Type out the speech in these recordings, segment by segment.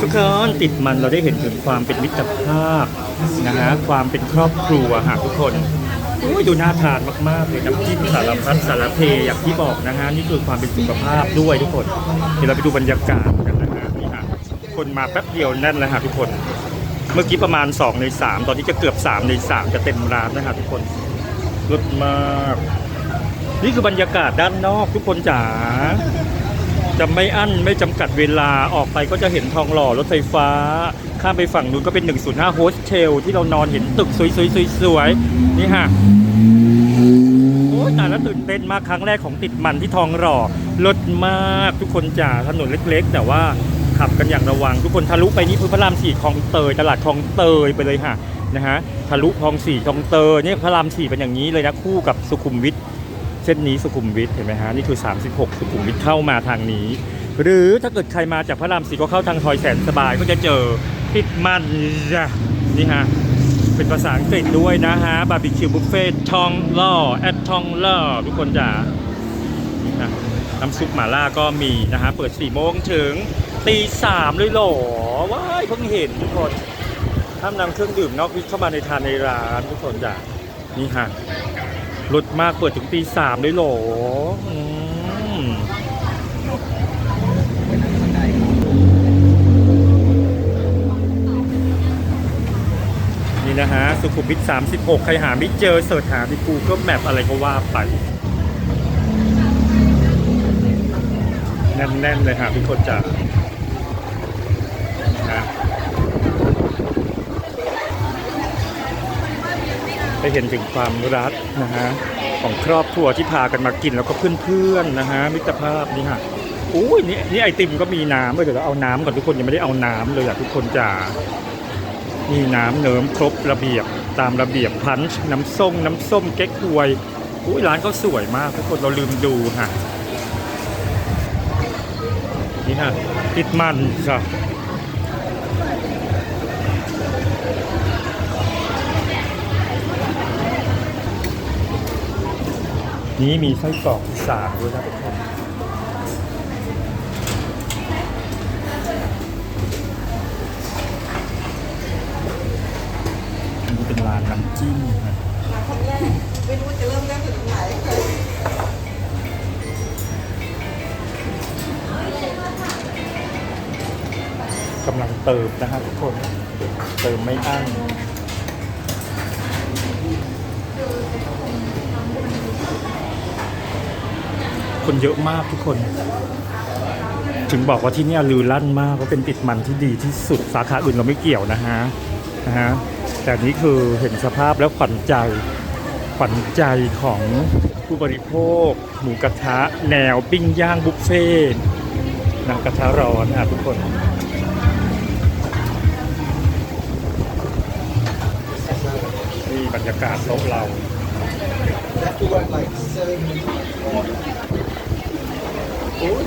ทุกคนติดมันเราได้เห็นถึงความเป็นมิตรภาพนะฮะความเป็นครอบครัวหากทุกคนโอ้ยดูน่าทานมากๆเลยน้ำจิ้มสารพัดสารเพอย่างที่บอกนะฮะนี่คือความเป็นสุขภาพด้วยทุกคนเดี๋ยวเราไปดูบรรยากาศกันนะฮะนี่ฮะคนมาแป๊บเดียวแน่นเลยฮะทุกคน เมื่อกี้ประมาณ2ใน3ตอนนี้จะเกือบ3ใน3จะเต็มร้านนะฮะทุกคนรสมาก นี่คือบรรยากาศด้านนอกทุกคนจ๋า จะไม่อั้นไม่จำกัดเวลาออกไปก็จะเห็นทองหล่อรถไฟฟ้า ข้ามไปฝั่งนู้นก็เป็น 105 โฮสเทลที่เรานอนเห็นตึกสวยๆนี่ฮะโอ้ยตายแล้วตื่นเต้นมากครั้งแรกของติดมันที่ทองหล่อรถมากทุกคนจ๋าถนนเล็ก ๆ แต่ว่าขับกันอย่างระวัง ทุกคนทะลุไปนี่คือพระรามสี่คลองเตยตลาดคลองเตยไปเลยค่ะนะฮะทะลุคลองสี่คลองเตยเนี่ยพระรามสี่เป็นอย่างนี้เลยนะคู่กับสุขุมวิท เส้นนี้สุขุมวิทเห็นไหมฮะนี่คือ 36 สุขุมวิทเข้ามาทางนี้ หรือถ้าเกิดใครมาจากพระรามสีก็เข้าทางทอยแสนสบายก็จะเจอติดมันจ้ะนี่ฮะเป็นภาษาอังกฤษด้วยนะฮะบาร์บีคิวบุฟเฟ่ทองล่อแอดทองล่อทุกคนจ๋าน้ำซุปหม่าล่าก็มีนะฮะเปิด4โมงถึงตีสามเลยหรอว้ายเพิ่งเห็นทุกคนห้ามนำเครื่องดื่มนอกวิทเข้ามาในทานในร้านทุกคนจ้ะนี่ฮะ รถมากเปิดถึงตีสามเลยหรอนี่นะฮะ สุขุมวิท36 ใครหาไม่เจอเสิร์ชหาที่ Google Map อะไรก็ว่าไป แน่น ๆ เลยฮะทุกคนจ้ะ ไปเห็นถึงความรักนะฮะของครอบครัวที่พากันมากินแล้วก็เพื่อนๆนะฮะมิตรภาพนี่ฮะอุ้ยนี่นี่ไอติมก็มีน้ำเดี๋ยวเราเอาน้ำก่อนทุกคนยังไม่ได้เอาน้ำเลยอะทุกคนจ๋ามีน้ำเนิมครบระเบียบตามระเบียบพันช์น้ำส้มน้ำส้มเก๊กฮวยอุ้ยร้านก็สวยมากทุกคนเราลืมดูฮะนี่ฮะติดมันค่ะ นี้มีไส้กรอกอีสานด้วยนะทุกคนอันนี้เป็นร้านน้ำจิ้มนะคนแรกไม่รู้จะเริ่มแรกจากตรงไหนกำลังเติมนะฮะทุกคน เติมไม่อั้น คนเยอะมากทุกคน ถึงบอกว่าที่นี่ลือลั่นมากว่าเป็นติดมันที่ดีที่สุดสาขาอื่นเราไม่เกี่ยวนะฮะนะฮะแต่นี้คือเห็นสภาพแล้วขวัญใจขวัญใจของผู้บริโภค หมูกระทะแนวปิ้งย่างบุฟเฟ่นะกระทะร้อนอะทุกคนนี่บรรยากาศโต๊ะเรา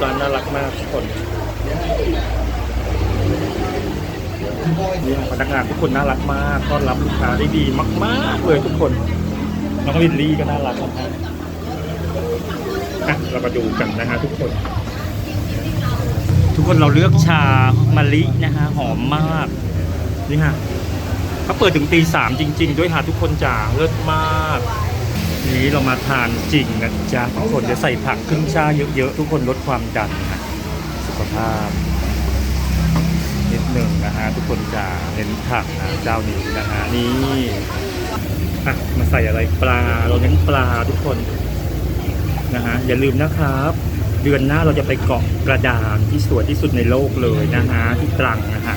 ร้านน่ารักมากทุกคนนี่พนักงานทุกคนน่ารักมากต้อนรับลูกค้าได้ดีมาก ๆ เลยทุกคน น้องลินลี่ก็น่ารักนะฮะอะเรามาดูกันนะฮะทุกคน ทุกคนเราเลือกชามะลินะฮะหอมมาก นี่ฮะเขาเปิดถึงตีสามจริง ๆ ด้วยฮะทุกคนจ๋าเลิศมาก นี้เรามาทานจริงนะจ๊ะทุกคนจะใส่ผักครึ่งชาเยอะๆ ทุกคนลดความดันนะสุขภาพ นิดหนึ่งนะฮะ ทุกคนจะเน้นผักนะเจ้านี้นะฮะนี่อะมาใส่อะไรปลาเราเน้นปลาทุกคนนะฮะอย่าลืมนะครับ เดือนหน้าเราจะไปเกาะกระดานที่สวยที่สุดในโลกเลยนะฮะที่ตรังนะฮะ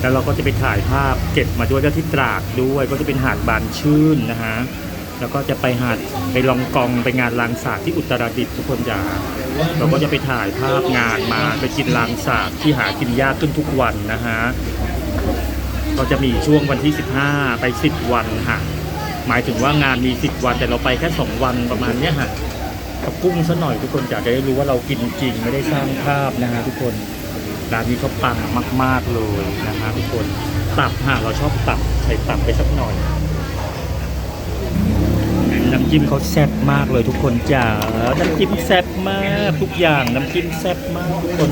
แล้วเราก็จะไปถ่ายภาพเก็บมาด้วยแล้วที่ตราดด้วยก็จะเป็นหาดบานชื่นนะฮะ แล้วก็จะไปหาดไปลองกองไปงานลางสาดที่อุตรดิตถ์ทุกคนอย่าเราก็จะไปถ่ายภาพงานมาไปกินลางสาดที่หากินยากขึ้นทุกวันนะฮะก็จะมีช่วงวันที่ 15 ไป 10 วันฮะหมายถึงว่างานมี 10 วัน แต่เราไปแค่ 2 วันประมาณเนี้ยฮะกับกุ้งซะหน่อยทุกคนอยากจะได้รู้ว่าเรากินจริงไม่ได้สร้างภาพนะฮะทุกคนร้านนี้เขาปังมาก ๆเลยนะฮะทุกคนตับฮะเราชอบตับใส่ตับไปสักหน่อยำจิ้มเขาแซ่บมากเลยทุกคนจ๋า น้ำจิ้มแซ่บมากทุกอย่าง น้ำจิ้มแซ่บมากทุกคน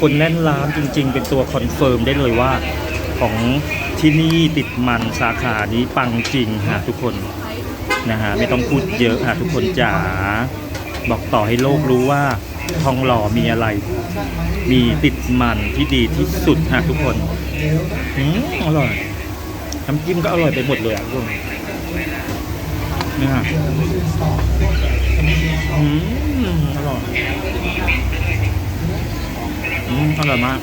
คนแน่นร้านจริง ๆ เป็นตัวคอนเฟิร์มได้เลยว่า ของที่นี่ติดมันสาขานี้ปังจริงฮะทุกคนนะฮะไม่ต้องพูดเยอะฮะทุกคนจ๋า บอกต่อให้โลกรู้ว่าทองหล่อมีอะไร มีติดมันที่ดีที่สุดฮะทุกคนอืมอร่อย น้ำจิ้มก็อร่อยไปหมดเลยอะทุกคน นี่ฮะอืมอร่อยอืมอร่อยมาก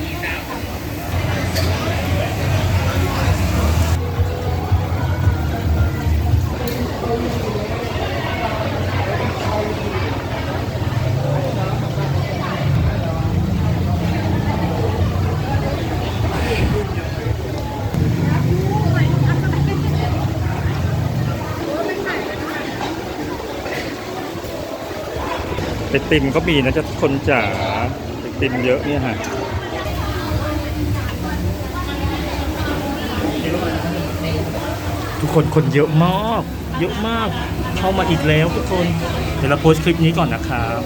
ไอติมก็มีนะจะคนจ๋าไอติมเยอะเนี่ยฮะทุกคนคนเยอะมาก เยอะมากเข้ามาอีกแล้วทุกคน เดี๋ยวเราโพสต์คลิปนี้ก่อนนะครับ